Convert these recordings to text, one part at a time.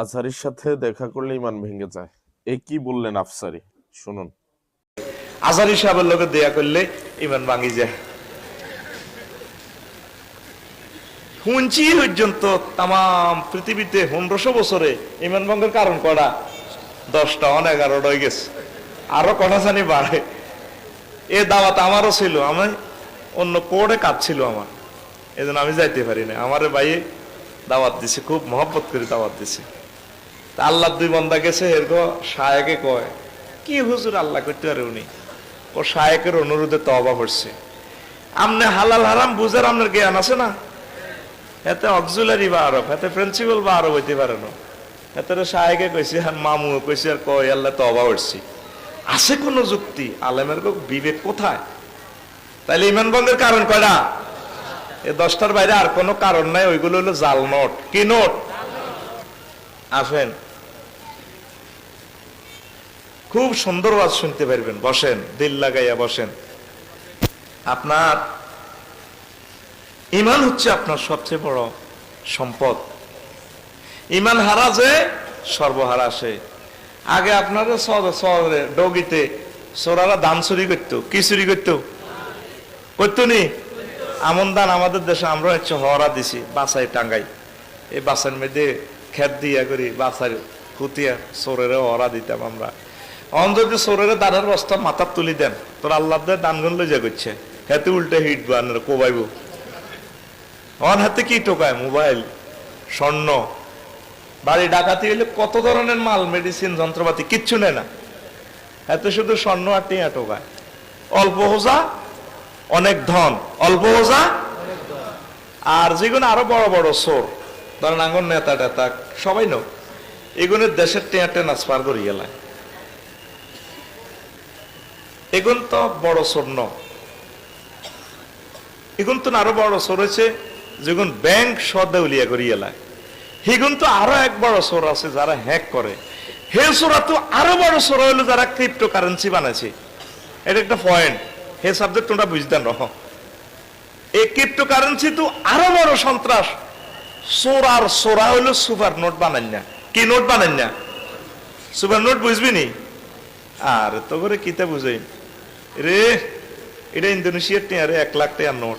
আজহারির সাথে দেখা করলে ইমান ভেঙে যায়। এ কি বললেন আফসারি? শুনুন। আজারি সাহেবের লোকে দেয়া করলে ইমান ভাঙি যায়। শুনছি পর্যন্ত তাম পৃথিবীতে পনেরোশো বছরে ইমান ভঙ্গের কারণ কটা দশটা অন এগারোটা হয়ে গেছে। আরও কটা জানি বাড়ে। এ দাওয়াত আমারও ছিল, আমি অন্য কোর্টে কাজ ছিল আমার। এই জন্য আমি যাইতে পারি না আমার ভাইয়ে দাওয়াত দিছে, খুব মহব্বত করে দাওয়াত দিছে। তা আল্লাহ দুই বন্দা গেছে, এরকম শায়কে কয়, কি হুজুর আল্লাহ করতে পারে উনি? ও শায়কের অনুরোধে তবা করছে। আমনে হালাল হারাম বুঝার আপনার জ্ঞান আছে না? এতে অক্সুলারি বা আরব, এতে প্রিন্সিপাল বা আরব হইতে পারে না। এতে শায়কে কইছে, আর মামু কইছে, আর কয়, আল্লাহ তবা করছি। আছে কোন যুক্তি? আলেমের বিবেক কোথায়? তাইলে ইমান ভঙ্গের কারণ কয়টা? এই দশটার বাইরে আর কোনো কারণ নাই, ওইগুলো হলো জাল নোট। কি নোট? আসেন। খুব সুন্দর ওয়াজ শুনতে পারবেন, বসেন, দিল লাগাইয়া বসেন। আপনার ইমান হচ্ছে আপনার সবচেয়ে বড় সম্পদ। ইমান হারা যে, সর্বহারা সে। আগে আপনার ডগিতে, সোরারা ধান চুরি করতো, কি চুরি করতো? করতো নি? আমন দান আমাদের দেশে আমরা হচ্ছে হরা দিছি, বাসায় টাঙ্গাই। এই বাসার মধ্যে খেত দিয়া করি, বাসার খুতিয়া সোরের হরা দিতাম আমরা। অন যদি সোরের দানের বস্তা মাথার তুলি দেন, তোর আল্লাহ দানগুন লই যা করছে হাতে উল্টে হিট বানার কোবাইব। অন হাতে কি টোকায়? মোবাইল, স্বর্ণ। বাড়ি ডাকাতি হইলে কত ধরনের মাল, মেডিসিন, যন্ত্রপাতি, কিচ্ছু নেয় না। এতে শুধু স্বর্ণ আর টিয়া টোকায়। অল্প হোজা অনেক ধন, অল্প ওজা আর যেগুলো আরও বড় বড় সোর ধরেন আঙ্গন নেতা টেতা, সবাই নো। এগুলো দেশের টেয়া ট্রান্সফার করি গেলায় এগুন তো বড় স্বর্ণ এগুন তো আরও বড় সোর হয়েছে যেগুন ব্যাংক সদেউলিয়া করি এলায় হিগুন তো আরও এক বড় সোর আছে যারা হ্যাক করে। হে সোরা তো আরও বড় সোর হইল যারা ক্রিপ্টো কারেন্সি বানাইছে। এটা একটা পয়েন্ট হে সাবজেক্ট তোমরা বুঝতেন রহ এই ক্রিপ্টো কারেন্সি তো আরও বড় সন্ত্রাস। সোরার সোরা হইল সুপার নোট বানান না। কি নোট বানান না? সুপার নোট বুঝবি নি? আর তো করে কিতা বুঝাই? রে, এটা ইন্দোনেশিয়ার টিয়া রে, এক লাখ টাকার নোট।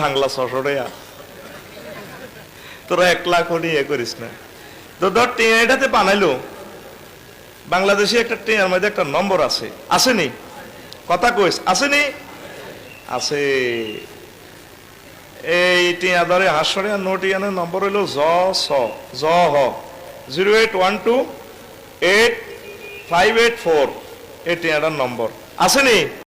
বাংলা ছশো তোরা এক লাখ হলে ইয়ে করিস না। তো ধর টিয়া এটাতে বানাইলো। বাংলাদেশে একটা টিয়ার মধ্যে একটা নম্বর আছে। আসেনি কথা কইস, আসেনি? আছে এই টিয়া ধরে হাসরে নোট ইয়ানের নম্বর হইল জ, স, জ, হ। Zero eight one two eight five eight four, এই টিয়াটার নম্বর। আসেনি?